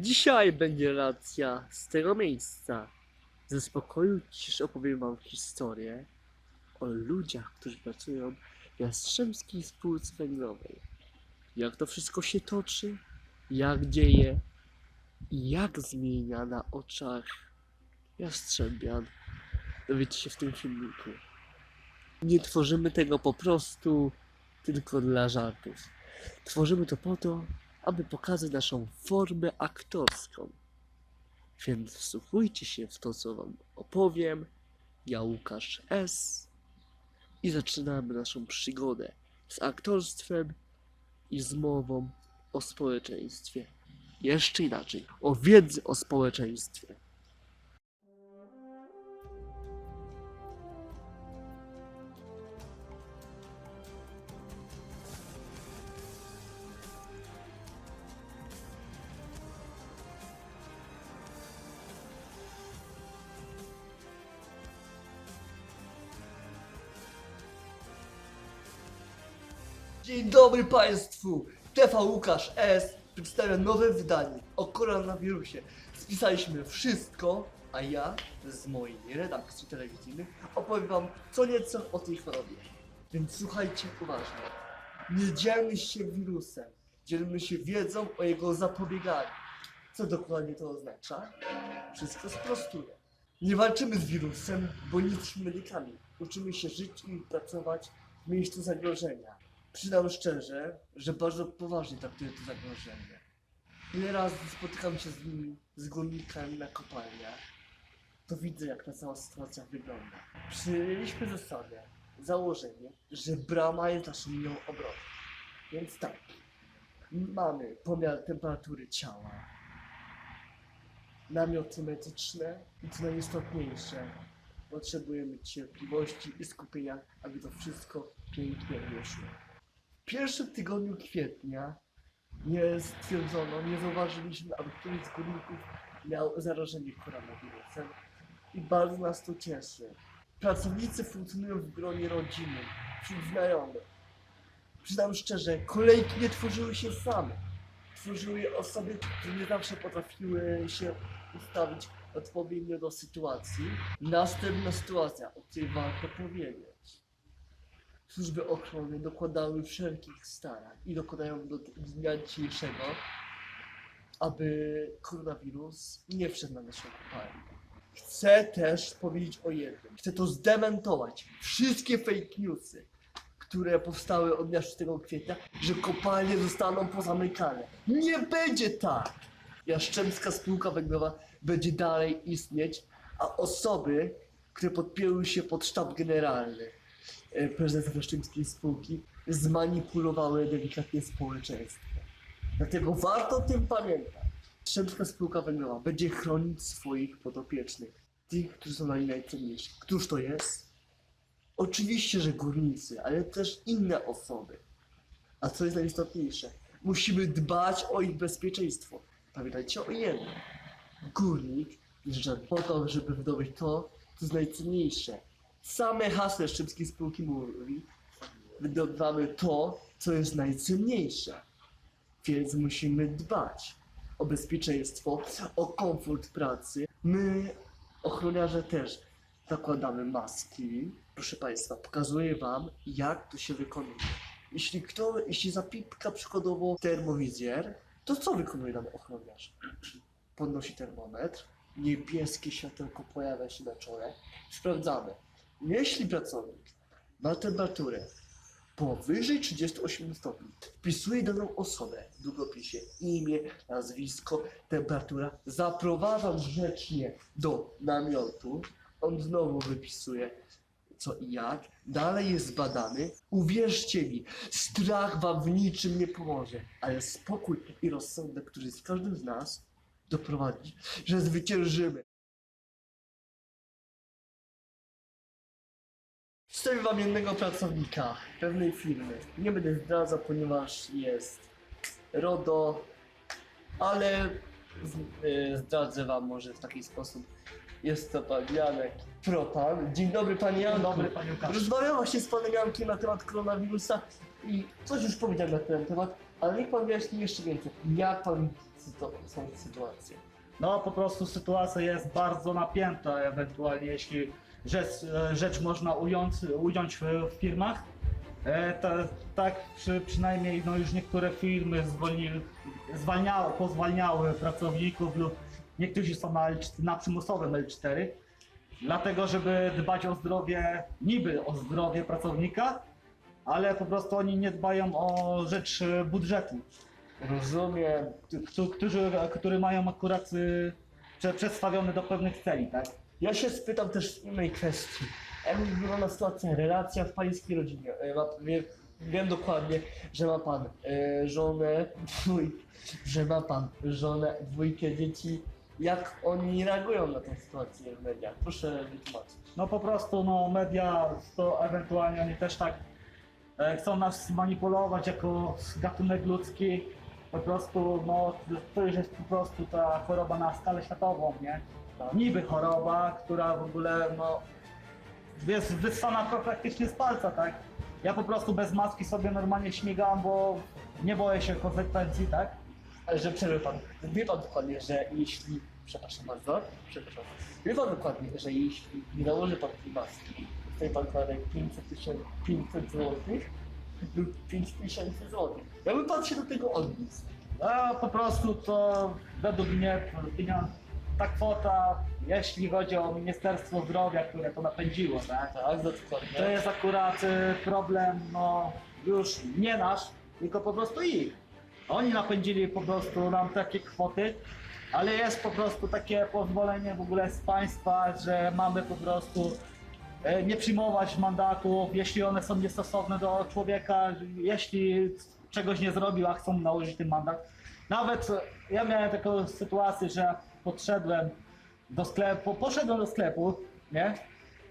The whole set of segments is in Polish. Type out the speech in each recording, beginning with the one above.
Dzisiaj będzie racja z tego miejsca. Ze spokoju ciszy opowiem wam historię o ludziach, którzy pracują w Jastrzębskiej Spółce Węglowej. Jak to wszystko się toczy, jak dzieje i jak zmienia na oczach Jastrzębian. Dowiecie się w tym filmiku. Nie tworzymy tego po prostu tylko dla żartów. Tworzymy to po to, aby pokazać naszą formę aktorską. Więc wsłuchujcie się w to, co wam opowiem. Ja Łukasz S. I zaczynamy naszą przygodę z aktorstwem i z mową o społeczeństwie. Jeszcze inaczej, o wiedzy o społeczeństwie. Dzień dobry Państwu! TV Łukasz S. przedstawia nowe wydanie o koronawirusie. Spisaliśmy wszystko, a ja z mojej redakcji telewizyjnej opowiem Wam co nieco o tej chorobie. Więc słuchajcie uważnie. Nie dzielmy się wirusem, dzielmy się wiedzą o jego zapobieganiu. Co dokładnie to oznacza? Wszystko sprostuję. Nie walczymy z wirusem, bo jesteśmy medykami. Uczymy się żyć i pracować w miejscu zagrożenia. Przyznam szczerze, że bardzo poważnie traktuję to zagrożenie. Ile razy spotykam się z nimi, z górnikami na kopalniach, to widzę jak ta cała sytuacja wygląda. Przyjęliśmy zasadę, założenie, że brama jest naszą linią obrony. Więc tak, mamy pomiar temperatury ciała, namioty medyczne i co najistotniejsze, potrzebujemy cierpliwości i skupienia, aby to wszystko pięknie wyszło. Pierwszym tygodniu kwietnia nie stwierdzono, nie zauważyliśmy, aby któryś z górników miał zarażenie koronawirusem i bardzo nas to cieszy. Pracownicy funkcjonują w gronie rodzinnym, wśród znajomych. Przyznam szczerze, kolejki nie tworzyły się same. Tworzyły je osoby, które nie zawsze potrafiły się ustawić odpowiednio do sytuacji. Następna sytuacja, o której warto powiedzieć. Służby ochrony dokładały wszelkich starań i dokładają do dnia dzisiejszego, aby koronawirus nie wszedł na naszą kopalnię. Chcę też powiedzieć o jednym. Chcę to zdementować. Wszystkie fake newsy, które powstały od dnia 6 kwietnia, że kopalnie zostaną pozamykane. Nie będzie tak! Jastrzębska Spółka Węglowa będzie dalej istnieć, a osoby, które podpięły się pod sztab generalny e, prezesa Jastrzębskiej Spółki, zmanipulowały delikatnie społeczeństwo. Dlatego warto o tym pamiętać. Jastrzębska Spółka Węglowa będzie chronić swoich podopiecznych, tych, którzy są najcenniejsi. Któż to jest? Oczywiście, że górnicy, ale też inne osoby. A co jest najistotniejsze? Musimy dbać o ich bezpieczeństwo. Pamiętajcie o jednym. Górnik wjeżdża po to, żeby wydobyć to, co jest najcenniejsze. Same hasło szybkiej spółki mówi, wydobywamy to, co jest najcenniejsze. Więc musimy dbać o bezpieczeństwo, o komfort pracy. My, ochroniarze też, zakładamy maski. Proszę Państwa, pokazuję Wam, jak to się wykonuje. Jeśli kto, jeśli zapipka przykładowo termowizjer, to co wykonuje nam ochroniarz? Podnosi termometr, niebieskie światełko pojawia się na czole. Sprawdzamy. Jeśli pracownik ma temperaturę powyżej 38 stopni, wpisuje daną osobę w długopisie imię, nazwisko, temperatura, zaprowadzam grzecznie do namiotu, on znowu wypisuje co i jak, dalej jest zbadany. Uwierzcie mi, strach wam w niczym nie pomoże, ale spokój i rozsądek, który jest w każdym z nas, doprowadzi, że zwyciężymy. Przedstawię wam jednego pracownika pewnej firmy. Nie będę zdradzał, ponieważ jest RODO, ale z, y, zdradzę wam może w taki sposób. Jest to pan Janek Propan. Dzień dobry panie Janku. Dzień dobry, panie Łukaszu. Rozmawiałem właśnie z panem Jankiem na temat koronawirusa i coś już powiedziałem na ten temat, ale niech pan wyjaśni jeszcze więcej. Jak pan sytu- są sytuacje. No po prostu sytuacja jest bardzo napięta, ewentualnie jeśli rzecz, e, rzecz można ująć, ująć w, firmach. E, ta, tak przy, przynajmniej no już niektóre firmy zwolni, zwalniały, pozwalniały pracowników lub niektórzy są na, L4, na przymusowym L4, dlatego żeby dbać o zdrowie, niby o zdrowie pracownika, ale po prostu oni nie dbają o rzecz e, budżetu Rozumiem. któ- którzy, który mają akurat prze- przedstawiony do pewnych celi, tak? Ja się spytam też w innej kwestii. Jak wygląda sytuacja, relacja w pańskiej rodzinie? E, Ma, wie, wiem dokładnie, że ma pan e, żonę, dwój, że ma pan żonę, dwójkę dzieci. Jak oni reagują na tę sytuację w mediach? Proszę wytłumaczyć. No po prostu no, media to ewentualnie oni też tak e, chcą nas manipulować jako gatunek ludzki. Po prostu no, to już jest po prostu ta choroba na skalę światową, nie? Niby choroba, która w ogóle no, jest wyssana praktycznie z palca, tak? Ja po prostu bez maski sobie normalnie śmigam, bo nie boję się konsekwencji, tak? Ale że przerwę pan. Wie pan dokładnie, że jeśli. Przepraszam bardzo, przepraszam. Wie pan dokładnie, że jeśli nie nałoży pan tej maski, dostaje pan karę 500 tysięcy 500 złotych lub 5 tysięcy złotych. Jakby pan się do tego odniósł. A po prostu to według mnie pieniądze, ta kwota, jeśli chodzi o Ministerstwo Zdrowia, które to napędziło, tak? Tak, dokładnie. To jest akurat y, problem, no już nie nasz, tylko po prostu ich. Oni napędzili po prostu nam takie kwoty, ale jest po prostu takie pozwolenie w ogóle z państwa, że mamy po prostu e, nie przyjmować mandatów, jeśli one są niestosowne do człowieka, jeśli czegoś nie zrobił, a chcą nałożyć ten mandat. Nawet e, ja miałem taką sytuację, że podszedłem do sklepu, poszedłem do sklepu, nie?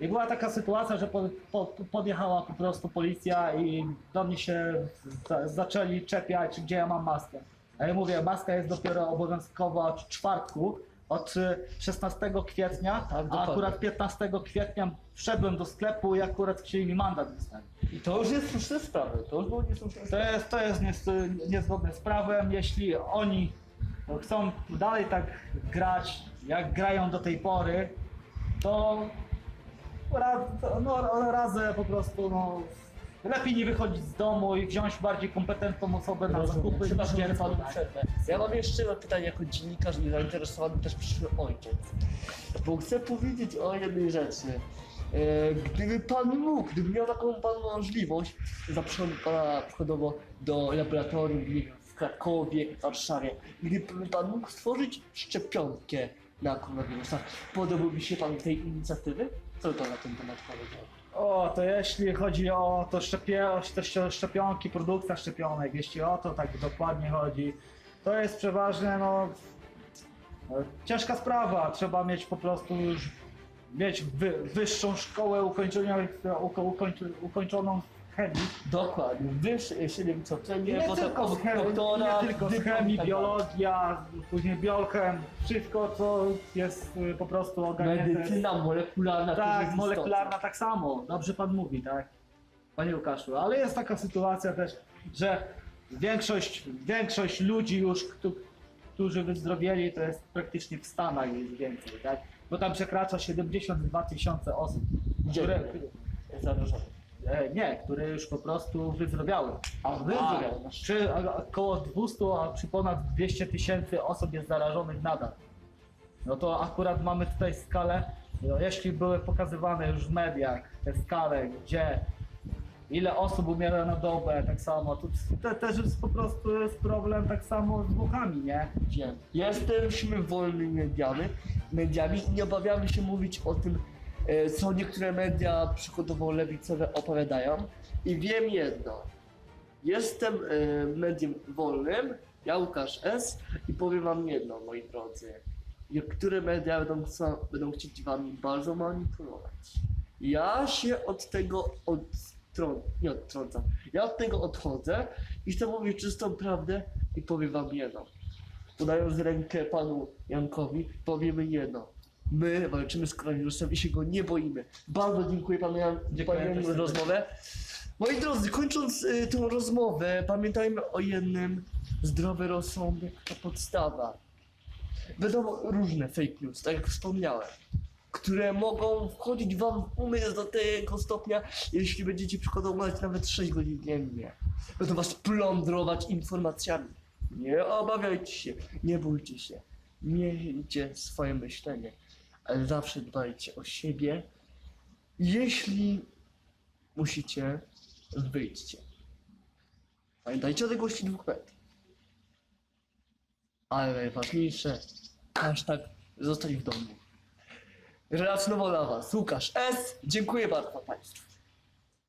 I była taka sytuacja, że po, po, podjechała po prostu policja i do mnie się za, zaczęli czepiać, gdzie ja mam maskę. A ja mówię, maska jest dopiero obowiązkowa od czwartku, od y, 16 kwietnia, Tak, a akurat 15 kwietnia wszedłem do sklepu i akurat chcieli mi mandat wystawić. I to już jest słuszne sprawy. To już było niesłuszne To jest, to jest nies- niezgodne z prawem. Jeśli oni chcą dalej tak grać, jak grają do tej pory, to raz, no, razem po prostu no, lepiej nie wychodzić z domu i wziąć bardziej kompetentną osobę na Rozumiem. zakupy. Niż panu przerwę. Ja mam jeszcze jedno pytanie jako dziennikarz i zainteresowany też przyszły ojciec. Bo chcę powiedzieć o jednej rzeczy. E, Gdyby pan mógł, gdyby miał taką pan możliwość, zapraszam pana przykładowo do laboratorium nie wiem, w Krakowie, Warszawie, gdyby pan mógł stworzyć szczepionkę na koronawirusa, podobałby się pan tej inicjatywy? Co pan na ten temat powiedział? O, to jeśli chodzi o to szczepie, szczepionki, produkcja szczepionek, jeśli o to tak dokładnie chodzi, to jest przeważnie no, ciężka sprawa. Trzeba mieć po prostu już mieć wy, wyższą szkołę ukończoną, uko, ukończ, ukończoną chemii. Dokładnie, wyższe wykształcenie, Nie potem tylko z chemii, doktora, nie tylko z dyplom i chemii, tak dalej. biologia, później biolchem, wszystko co jest y, po prostu ogarnięte. Medycyna molekularna. też Tak, jest molekularna istotna. tak samo. Dobrze pan mówi, tak? Panie Łukaszu, ale jest taka sytuacja też, że większość, większość ludzi już, któ- którzy wyzdrowieli, to jest praktycznie w Stanach jest więcej, tak? Bo tam przekracza 72 tysiące osób, które, Dziennie. Zarażone. E, nie, które już po prostu wyzdrowiały. A wyzdrowiały. Przy a- około 200, a przy ponad 200 tysięcy osób jest zarażonych nadal. No to akurat mamy tutaj skalę, no jeśli były pokazywane już w mediach te skale, gdzie ile osób umiera na dobę, tak samo, to te, też jest po prostu jest problem tak samo z Włochami, nie? Wiem. Jesteśmy wolnymi mediami, mediami i nie obawiamy się mówić o tym, co niektóre media przykładowo lewicowe opowiadają. I wiem jedno. Jestem e, mediem wolnym, ja Łukasz S. i powiem wam jedno, moi drodzy. Niektóre media będą, będą chcieć wami bardzo manipulować. Ja się od tego odtrą- nie odtrącam. Ja od tego odchodzę i chcę mówić czystą prawdę i powiem wam jedno. Podając rękę panu Jankowi, powiemy jedno. My walczymy z koronawirusem i się go nie boimy. Bardzo dziękuję panu Jan panu Janu za rozmowę. Moi drodzy, kończąc y, tę rozmowę, pamiętajmy o jednym. zdrowy rozsądek to podstawa. Wiadomo, różne fake news, tak jak wspomniałem, które mogą wchodzić wam w umysł do tego stopnia, jeśli będziecie oglądać nawet 6 godzin dziennie. Będą was plądrować informacjami. Nie obawiajcie się, nie bójcie się. Miejcie swoje myślenie, ale zawsze dbajcie o siebie. Jeśli musicie, wyjdźcie. Pamiętajcie o odległości dwóch metrów. Ale najważniejsze, hashtag zostać w domu. Relacjonował dla Was Łukasz S. Dziękuję bardzo Państwu.